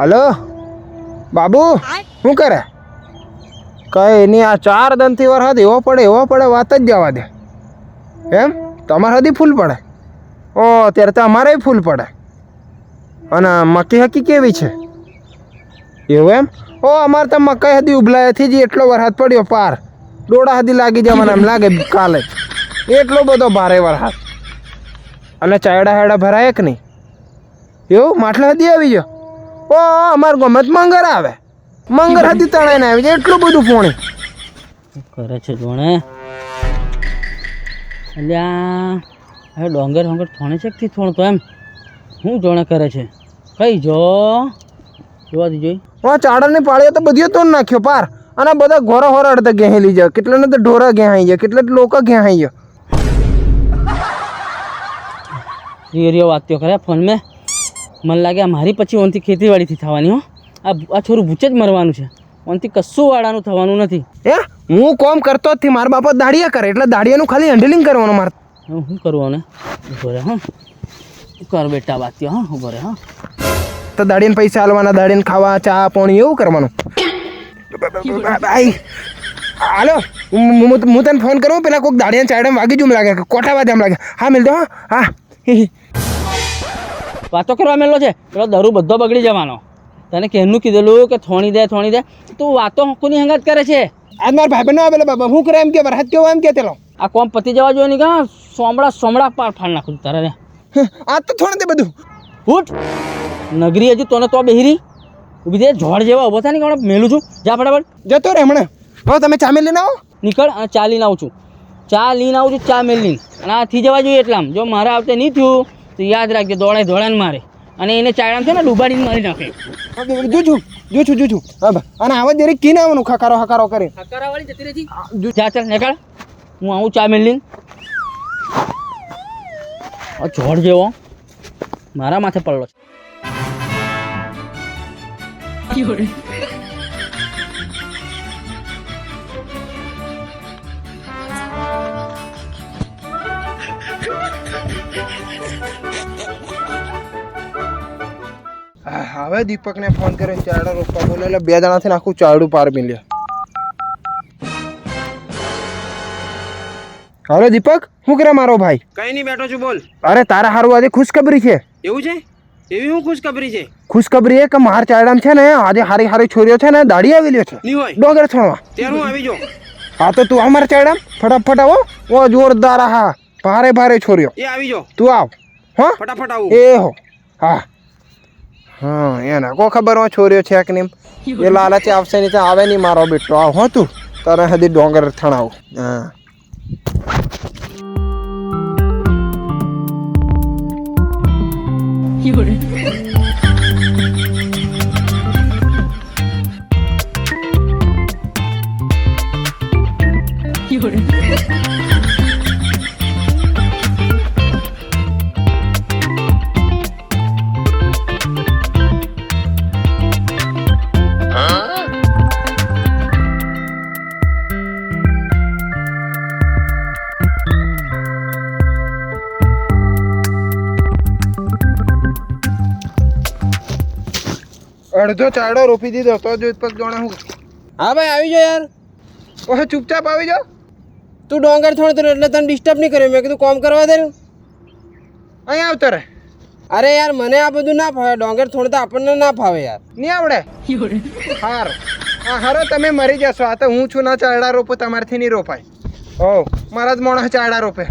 Hello? Babu શું કરે? કઈ નહીં આ ચાર દંતી વાર હતી એવો પડે એવો પડે વાત જ જવા દે. એમ? તમારે હદી ફૂલ પડે? ઓ ત્યારે તો અમારે ફૂલ પડે. અને મકી હકી કેવી છે? એવું એમ? ઓ અમારે તો મકાઈ હજી ઉભલાયાથી જ એટલો વરસાદ પડ્યો પાર. ડોળા હતી લાગી જાય મને એમ લાગે કાલે. એટલો બધો ભારે વરસાદ અને ચાયડા હાયડા ભરાય કે નહીં? એવું? માટલા હદી આવી ગયો? ઓ અમાર ગમે તો મંગર આવે. મંગર હતી તણાઈને આવી જાય એટલું બધું પોણી. કરે છે જોણે? એટલે આ ડોંગર ડોંગર થોણે છે કે થોડતો એમ? શું જોણે કરે છે? કઈ જો? જોવા દીજો હા ચાડાની પાળીએ તો બધી તોડ નાખ્યો પાર. અને બધા ઘોરા હોરા અડધા ગેહેલી જાય. કેટલાને તો ઢોરા ગેહાઈ જાય કેટલા તો લોકો ગેહાઈ જાય. રિયો રિયો વાત્યો કરે ફોન મેં. મને લાગે આ મારી પછી ઓનથી ખેતીવાડીથી થવાની હો. આ આ છોરું ભૂચે જ મરવાનું છે. ઓનથી કશું વાળાનું થવાનું નથી. એ હું કોમ કરતો જ મારા બાપા દાડિયા કરે એટલે દાડિયાનું ખાલી હેન્ડલિંગ કરવાનું મારે. શું કરવું આને? ઊભો રહે હા. કર બેટા વાત્યો હા ઊભો રહે હા. તો દાડિયાને પૈસા હાલવાના દાડીને ખાવા ચા પાણી એવું કરવાનું. હાલો હું તને ફોન કરું પેલા કોઈક દાડિયાને ચાડે વાગી જુમ લાગે કે કોઠા વાગે એમ લાગે. હા મિલ દો હા હા હી, હી. વાતો કરવા મેલો છે? પેલો દરું બધો બગડી જવાનો. તને કેનું કીધેલું કે થોણી દે થોણી દે. તું વાતો કોની હંગાત કરે છે? આજ મારા ભાઈ બનો આવેલા બાબા. હું કરે એમ કે વરસાદ કેવો એમ કે તેલો? આ કોમ પતી જવા જોઈએ નહીં કા? સોમડા સોમડા પાર ફાડ નાખું તારે. રે આ તો થોડે દે બધું. ઉઠ. નગરી હજુ તને તો બેહરી. ઊભી દે ઝોડ જેવા ઊભો થાય ને હમણાં મેલું છું. જા ફટાફટ. જતો રે હમણાં. હવે તમે ચા મેલીને આવો નીકળ અને ચા લઈને આવું છું. ચા લઈને આવું છું ચા મેલીને. અને આ થઈ જવા જોઈએ એટલામ જો મારા આવતે નહીં થયું. તો યાદ રાખજો દોડાય દોડાને મારે. અને એને ચાયડામ છે ને ડૂબાડીને મારી નાખે. જો છું જો છું જો છું હા અને આવા જરીક કી ના આવવાનું ખકારો હકારો કરે. હકારાવાળી જતી રહેતી જા. ચાલ નીકળ. હું આવું ચા મેળ લઈને. આ જોડ જેવો. મારા માથે પડલો છે. હા, હવે દીપકને ફોન કરીને ચારડા રોપવા બોલે એટલે બે જણાથી આખું ચારડું પાર મિલ્યા હવે દીપક શું કરે મારો ભાઈ? કઈ નહીં બેઠો છું બોલ. અરે તારા હારું આજે ખુશખબરી છે. એવું છે? એવી હું ખુશખબરી છે? ખુશખબરી એ કે માર ચારડામ છે ને આજે હારી હારી છોરીઓ છે ને દાડી આવેલી છે. ડોગર છોડવા ત્યારે હું આવી જો હા તો તું અમાર ચારડામ. ફટાફટ આવો. ઓ જોરદાર હા ભારે ભારે છોરીઓ. એ આવી જો તું આવ. હા? ફટાફટ આવું. એ હો. હા. હા, એના કો ખબર હોય છોરીઓ છે કે નહીં? એ લાલચે આવશે નહીં આવે નહીં મારો બેટો. આવ હો તું. તારે હદી ડોંગર થણાવ. હા. અડધો ચાડો રોપી દીધો તો જ પગ જોણે હું. હા ભાઈ આવી જાઓ યાર. ઓહે ચૂપચાપ આવી જાઓ. તું ડોંગર થોડો તો એટલે તને ડિસ્ટર્બ નહીં કર્યો. મેં કીધું કોમ કરવા દે અહીં આવતો રે અરે યાર મને આ બધું ના ફાવે. ડોંગર થોડું તો આપણને ના ફાવે યાર. નહીં આવડે? હાર. હા હારો તમે મરી જશો. આ તો હું છું ના ચાડા રોપો તમારથી નહીં રોપાય. ઓ મારા જ મોણા ચાડા રોપે.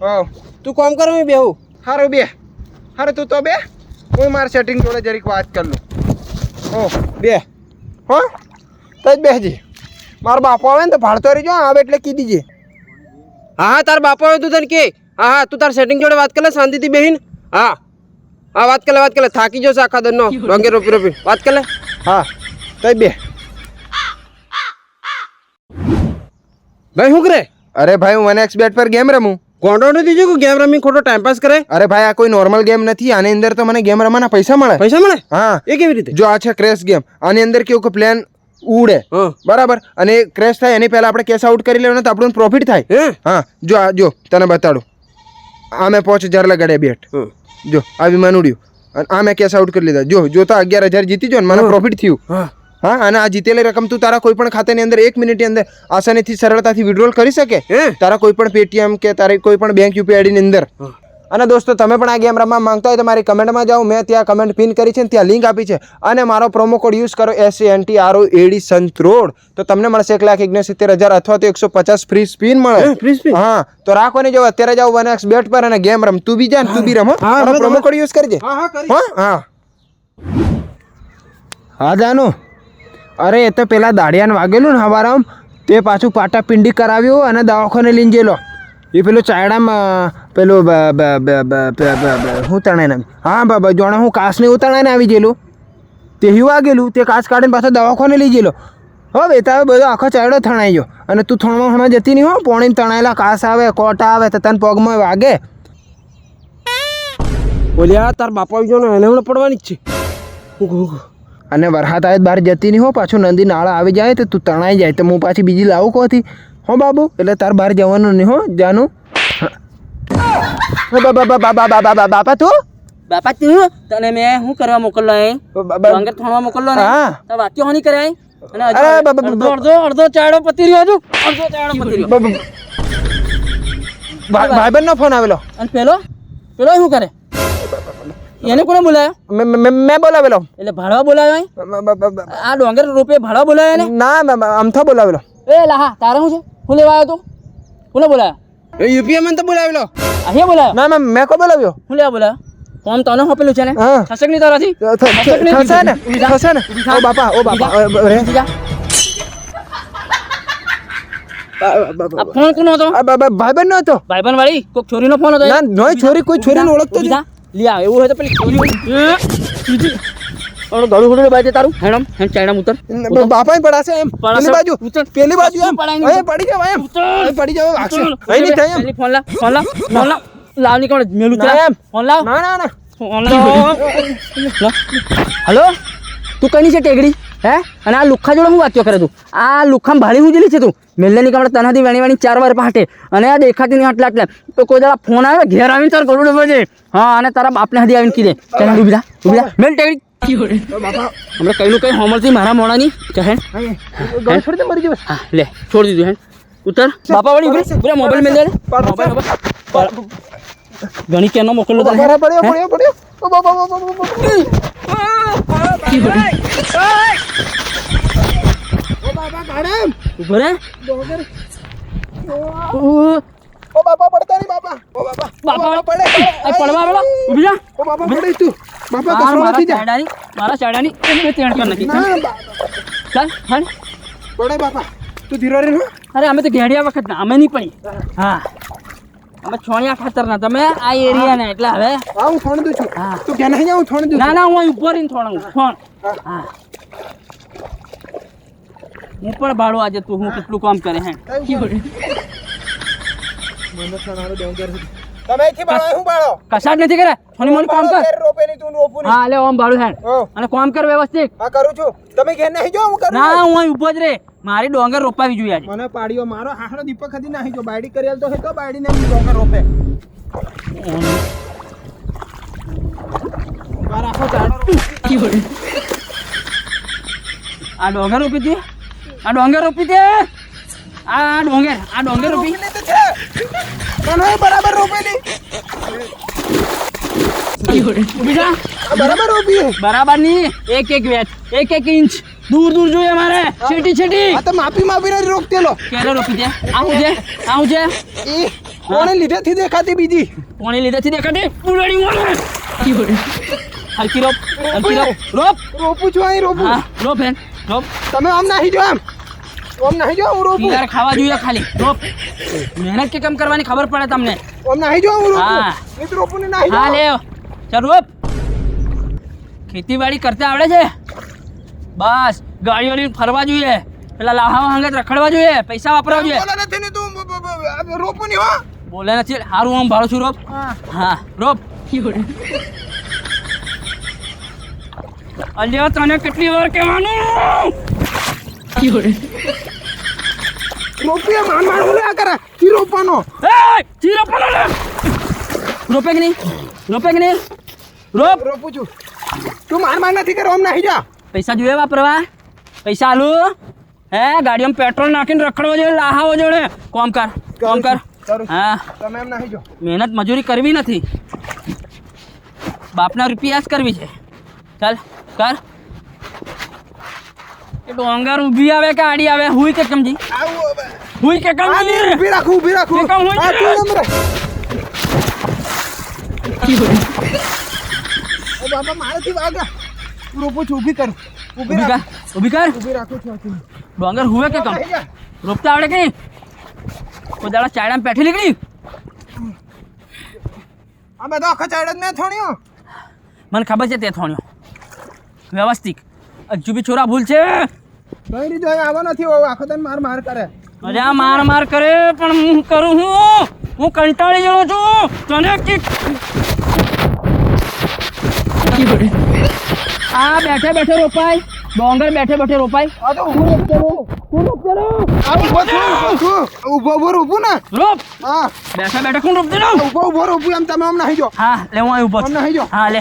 ઓ તું કોમ કરો બેહું. હારું બે. હારું તું તો બે. હું મારા સેટિંગ જોડે જરીક વાત કરી લઉં. બે. હો? તો જ બેસજી. મારો બાપો આવે ને તો ભાડતો રહીજો આવે એટલે કીધી જે. હા હા તાર બાપા આવે તું તને કે. હા હા તું તાર સેટિંગ જોડે વાત કરે શાંતિથી બેહીન. હા. હા વાત કરે વાત કરે થાકી જશે આખા દરનો રંગે રોપી રોપી. વાત કરે હા તો બે. ભાઈ શું કરે? અરે ભાઈ હું વન એક્સ બેટ પર ગેમ રમું. ગોંડો નથી કે ગેમ રમી ખોટો ટાઈમ પાસ કરે? અરે ભાઈ આ કોઈ નોર્મલ ગેમ નથી. આની અંદર તો મને ગેમ રમવાના પૈસા મળે. પૈસા મળે? હા. એ કેવી રીતે? જો આ છે ક્રેશ ગેમ આની અંદર કેવું કે પ્લેન ઉડે. બરાબર? અને ક્રેશ થાય એની પહેલા આપણે કેશ આઉટ કરી લેવાનું તો આપણને પ્રોફિટ થાય. હા? જો આ જો તને બતાડું. આ મેં પાંચ હજાર લગાડ્યા બેટ જો આ વિમાન ઉડ્યું. અને આ મેં કેશ આઉટ કરી લીધા. જો જોતા અગિયાર હજાર જીતી જો ને મને પ્રોફિટ થયું. હા અને આ જીતેલી રકમ તું તારા કોઈ પણ ખાતાની અંદર એક મિનિટની અંદર આસાનીથી સરળતાથી વિડ્રોલ કરી શકે? તારા કોઈ પણ પેટીએમ કે તારી કોઈ પણ બેંક યુપીઆઈડી ની અંદર? અને દોસ્તો તમે પણ આ ગેમ રમવા માંગતા હોય તો મારી કમેન્ટમાં જાઓ. મેં ત્યાં કમેન્ટ પિન કરી છે ત્યાં લિંક આપી છે. અને મારો પ્રોમો કોડ યુઝ કરો S N T R O એડી સંતરોડ તો તમને મળશે એક લાખ સિત્તેર હજાર અથવા તો એકસો પચાસ ફ્રી સ્પિન મળે. હા તો રાખો ને જાઓ અત્યારે જાઓ વન એક્સ બેટ પર અને ગેમ રમ. તું બી જા તું બી રમો પ્રોમો કોડ યુઝ કરજે હા હા કરી હા હા. હા જાનુ. અરે, એ તો પેલા દાડિયાને વાગેલું ને હવારામ. તે પાછું પાટાપિંડી કરાવ્યું અને દવાખાને લઈને ગયેલો. એ પેલું ચાયડામાં પેલું હું તણાઈને આવી હા, બાબા, જોણે હું કાચને ઉતણાઈને આવી ગયેલું. તે હું વાગેલું તે કાચ કાઢીને પાછો દવાખાને લઈ ગયેલો. હવે તો બધો આખો ચાયડો થણાઈ ગયો. અને તું થણવા હમણાં જતી નહીં હો, પોણીને તણાયેલા કાસ આવે, કોટા આવે, તો તને પગમાં વાગે. બોલ્યા તાર બાપા ગયો ને, એને પડવાની જ છે. અને વરસાદ આવે બહાર જતી નહીં હો પાછું નદી નાળા આવી જાય તો તું તણાઈ જાય તો હું પાછી બીજી લાવું કોથી? હો બાબુ એટલે તાર બહાર જવાનું નહીં હો જાનું. બાપા તું? બાપા તું તને મેં શું કરવા મોકલલો અહીં? બા- થોડવા મોકલલો ને? હા. તો વાક્યો હોની કરે અને હજુ અરે બાબા, અડધો અડધો અડધો પતી રહ્યો હજુ અડધો ચાયડો પતી રહ્યો. બાબા. ભા- ફોન આવેલો. અને પેલો? પેલો શું કરે? એને કોને બોલાયો? મેં મેં- મેં બોલાવેલો. એટલે ભાડવા બોલાયો અહીં? બ- બ- બ- બ- આ ડોંગર રૂપે ભાડવા બોલાવ્યા ને ના મેં બોલાવેલો. એ લાહા તારે શું છે? હું લેવા આવ્યો તો? કોને બોલાયા? એ યુપીએ મને તો બોલાવેલો. અહીંયા બોલાયો? ના મેમ મેં કો બોલાવ્યો? હું લેવા બોલાયો? કોમ તને હોપેલું છે ને થશે નહીં તારાથી? થશે ને? થશે ને? ઓ બાપા ઓ બાપા રે. ફોન કોનો હતો? ભાઈબંધ બા- હતો. ભાઈબંધ વાળી કોઈ છોરીનો ફોન હતો ના નોય છોરી કોઈ છોરીને ઓળખતો જ લે આ, એવું હોય તો પેલી એ. ઓલો ગળું ગળું બાજે તારું. હેડમ હેડ ચાયડા ઉતર. બાપા પડાશે એમ. પેલી બાજુ. ઉતર. પેલી બાજુ એમ. અહીં પડી જાવ એમ. ઉતર. પડી જાવ વાગશે અહીં નહીં થાય એમ. ફોન લાવ ફોન લા ફોન લા લાવની કોણ મેલું ના એમ. ફોન લાવ. ના ના ના. ફોન લાવ. હેલો? તું કઈ છે ટેગડી હે? અને આ લુખ્ખા જોડે હું વાક્યો કરે તું? આ લુખામ ભાડી હું જેલી છે તું? મેલ્લે ની કમળે તનાથી વેણી વેણી ચાર વાર પાટે. અને આ દેખાતી નહીં આટલા આટલા. તો કોઈ દાડા ફોન આવે? ઘેર આવીને તાર ગળું બજે હા અને તારા બાપને હાથી આવીને કીધે. ચાલ થા ઊભી મેલ ટેકડી હમણાં કઈનું કઈ હોમરથી મારા મોણાની? ચાલ હેડ છોડી દે મરી જશે હા લે છોડી દીધું હેડ ઉતર. બાપા વળી ઉભરે પૂરા મોબાઈલ મેલ દે મોબાઈલ મોબાઈલ. ઘણી કેનો મોકલ્યો પડ્યો પડ્યો પડ્યો. ઓ બાપા બાપા ઊભો રે. ઓ બાપા પડતા નહીં બાપા ઓ બાપા બાપા પડે. પડવા આવેલો ઊભી જા. ઓ બાપા પડે તું. બાપા કસરો નથી જા. મારા ચાયડાની એને તેણ કરી ના બા- ચાલ હાલ પડે બાપા તું ધીરો રે ને અરે અમે તો ઘેડિયા વખત ના અમે નહીં પડી. હા. અમે છોણિયા ખાતરના તમે આ એરિયા ને એટલે હવે. હા હું થોડી દઉં છું. તું ક્યાં નહીં હું થોડી દઉં ના ના હું અહીં ઉપર રહીને થોડાવું ફોન હા. હું પણ ભાડું આજે તું હું કેટલું કામ કરે હે? તમે અહીંથી બાળો હું બાળો? કશાટ નથી કરે? થોડી મોટી કામ કર. ઘેર તું રોપું હા લે ઓમ ભાડું હેડ. અને કામ કર વ્યવસ્થિત. હા કરું છું. તમે ઘેર નહીં જો હું કરું ના હું અહીં ઊભો જ રે. મારી ડોંગર રોપાવી જોઈએ આજે. મને પાડીઓ મારો. હાહડો દીપક હતી નહીં જો બાયડી કરેલ તો હે તો બાયડી ને ડોંગર રોપે. મારા આખો ચાડો આ ડોંગર રોપી દે આ ડોંગર રોપી દે આ ડોંગર આ ડોંગર રોપી. છે. બરાબર રોપેલી બરાબર રોપી બરાબરની એક એક વેચ એક એક ઇંચ. દૂર દૂર જોઈએ મારે. છેટી છેટી. આ તો માપી માપીને જ રોકતેલો ક્યારે રોપી દે આવું છે? આવું છે? એ કોણે લીધેથી દેખાતી બીજી? કોણી લીધેથી દેખાતી? ઉડાડી મારે. હલકી રોપ હલકી રોપ. રોપ રોપું છું અહીં રોપું રોપ હેન રોપ. તમે આમ નાહી જો આમ આમ નહીં જો હું રોપું પિલાર ખાવા જોઈએ ખાલી. રોપ. મહેનત કે કેમ કરવાની ખબર પડે તમને? ઓમ નહીં જો હું રોપું હા. તો રોપું ને નાહી હા લે. ચાલ રોપ. ખેતીવાડી કરતા આવડે છે? બસ. ગાડીઓ લઈને ફરવા જોઈએ. પેલા લાહાવા હંગત રખડવા જોઈએ. પૈસા વાપરવા જોઈએ. બોલે નથી ને તું. રોપું નહીં હો. બોલે નથી. હારું આમ ભાડું છું રોપ. હા. રોપ. અલ્યા તને કેટલી વાર કહેવાનું? રોપીએ માન માન બોલ્યા કરે. કી રોપવાનો એ ચીરો પડો લે. રોપે કે નહીં? રોપે કે નહીં? રોપ. રોપું છું તું માર માર નથી કરો આમ નાહી જા. પૈસા જોઈએ વાપરવા. પૈસા આલુ. હે ગાડીમાં પેટ્રોલ નાખીને રખડવો જોઈએ લાહાવો જોડે કોમ કર કોમ કર. હા. તમે એમ નાહી જો મહેનત મજૂરી કરવી નથી. બાપના રૂપિયા જ કરવી છે. ચાલ કર. ડોંગર ઊભી આવે કે આડી આવે? હુઈ કે કમજી હુઈ કે કમજી ઊભી રાખું ઊભી રાખું. એ કામ હોય આ ને? તું એમ રહે. એ બાબા મારાથી વાગા. રોપો છું ઊભી કર. ઊભી રાખ. ઊભી કર. ઊભી રાખો છો. ડોંગર હુવે કે કમ? રોપતા આવડે કે કોઈ દાડા ચાયડામાં પેઠી નીકળી. આ બધા આખા ચાડ જ મેં થોડ્યો મને ખબર છે તે થોણ્યો. વ્યવસ્થિત. હજુ બી છોરા ભૂલ છે? કઈ રીતે આવો નથી હોવ આખો તને માર માર કરે. અરે આ માર માર કરે પણ હું કરું હું? હું કંટાળી ગયો છું. તને આ બેઠે બેઠે રોપાય. ડોંગર બેઠે બેઠે રોપાય. આ તો હું રોપ કરો. આ ઊભો છું ઊભો ઊભો રોપું ને. રોપ. હા. બેઠા બેઠા કોણ રોપતી? ઊભો ઊભો રોપું એમ તમે આમ નાહી જો હા લે હું અહીં આમ છું. નાહી જાઓ. હા લે.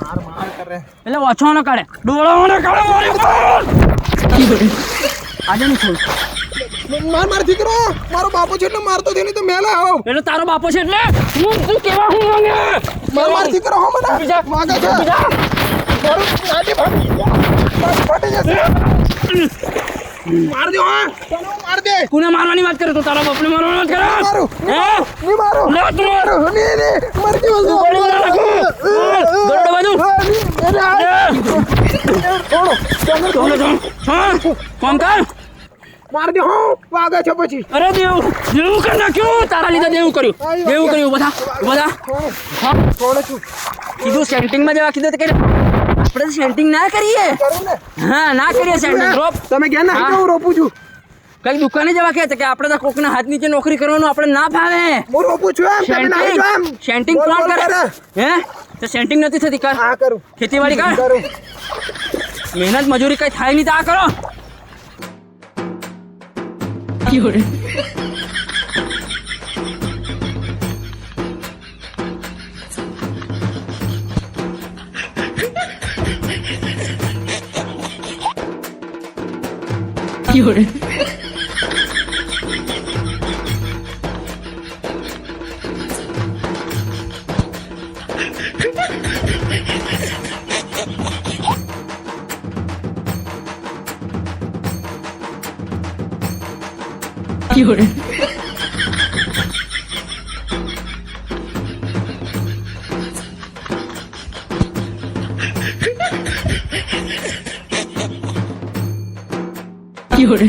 માર માર કરે. એટલે ઓછો ન કાઢે. ડોળો ન કાઢે મારી બોલ આજે નહીં છોડ માર માર દીકરો! મારો બાપો છે એટલે મારતો થયો નહીં તો મેલા આવો. એટલે તારો બાપો છે એટલે હું તું કેવા હું માંગે? માર માર દીકરો હો મને બીજા- માગે છે. મારું ગાડી ભાગી બસ ફાટી જશે. માર દે હા તને હું. માર દે. કોને મારવાની વાત કરે તો તારા બાપને મારવાની વાત કરે? મારું. હે? ની મારો. લે તું મારો. ની ની મર ગયો તું ગોળી માર. નાખું. ગોળો બાજુ. ચાલો ચાલો હા? કોમ કર. માર દે હું. વાગે છે પછી. અરે દેવ દેવું કરી નાખ્યું. તારા લીધે દેવું કર્યું. દેવું કર્યું. બધા બધા. હા. કોણ છું કીધું સેન્ટિંગમાં જવા કીધું તો કે આપણે સેન્ટિંગ ના કરીએ. હા ના કરીએ સેન્ટિંગ. રોપ. તમે ગયા ના હું. રોપું છું. કઈ દુકાને જવા કહે છે કે આપણે તો કોકના હાથ નીચે નોકરી કરવાનું આપણે ના ભાવે. હું રોપું છું એમ તમે નાખી જો એમ. સેન્ટિંગ કોણ કરે. હે? તો સેન્ટિંગ નથી થતી કર હા કરું. ખેતીવાડી કર કરું. મહેનત મજૂરી કઈ થાય નહીં તો આ કરો. কি করে? কি করে?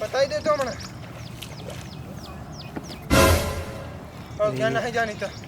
બતાવી દેજો હમણાં હવે ક્યાં નાખી જાની તો